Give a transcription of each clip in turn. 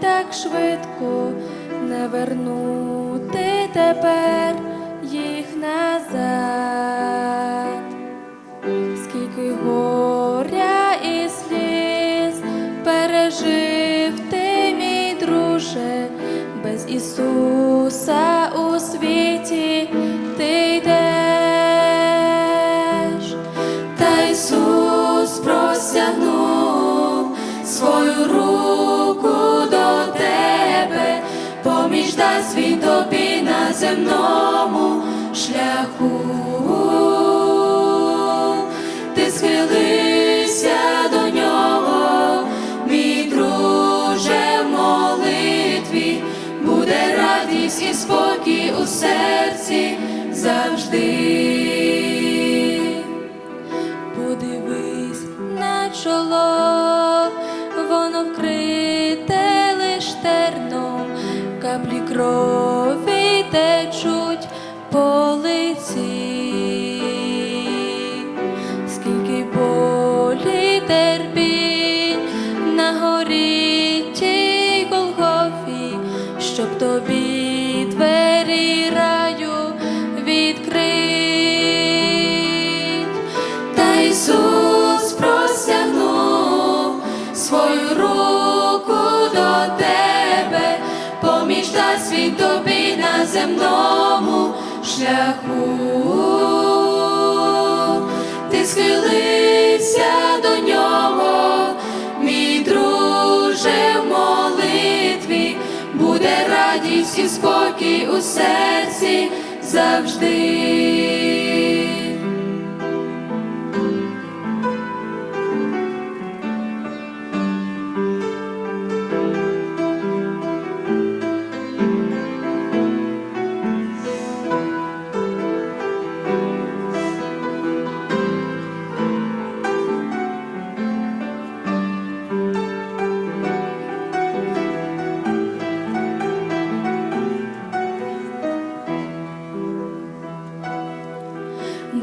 так швидко, не вернути тепер їх назад. Скільки горя і сліз пережив ти, мій друже, без Ісуса у світі ти йдеш, та Ісус простягнув свою руку до тебе, поміж дасть він тобі на земному шляху. Ти схилися до нього, мій друже, в молитві, буде радість і спокій у серці завжди. Подивись на чоло, воно вкрите крові течуть по лиці. Скільки болі терпінь на горі тій Голгофі, щоб тобі двері раю відкрить. Та Ісус поміж тобі на земному шляху. Ти схилився до нього, мій друже, в молитві, буде радість і спокій у серці завжди.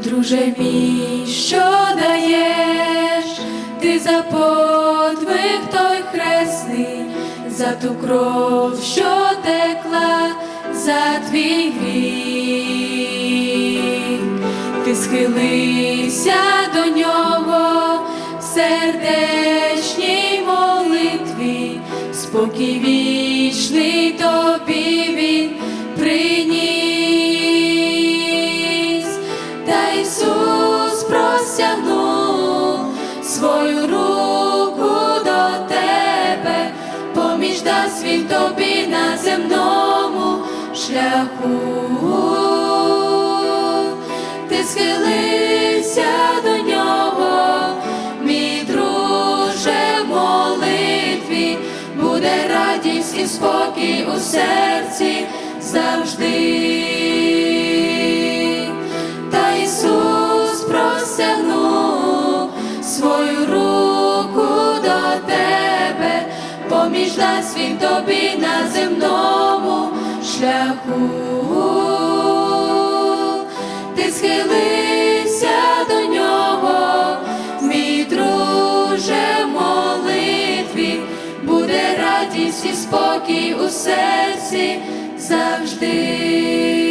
Друже мій, що даєш, ти за подвиг той хресний, за ту кров, що текла за твій гріх. Ти схилився до нього в сердечній молитві, спокій вічний тобі він тобі на земному шляху. Ти схилився до нього, мій друже, в молитві, буде радість і спокій у серці завжди. Поміж дасть він тобі на земному шляху. Ти схилився до нього, мій друже, молитві, буде радість і спокій у серці завжди.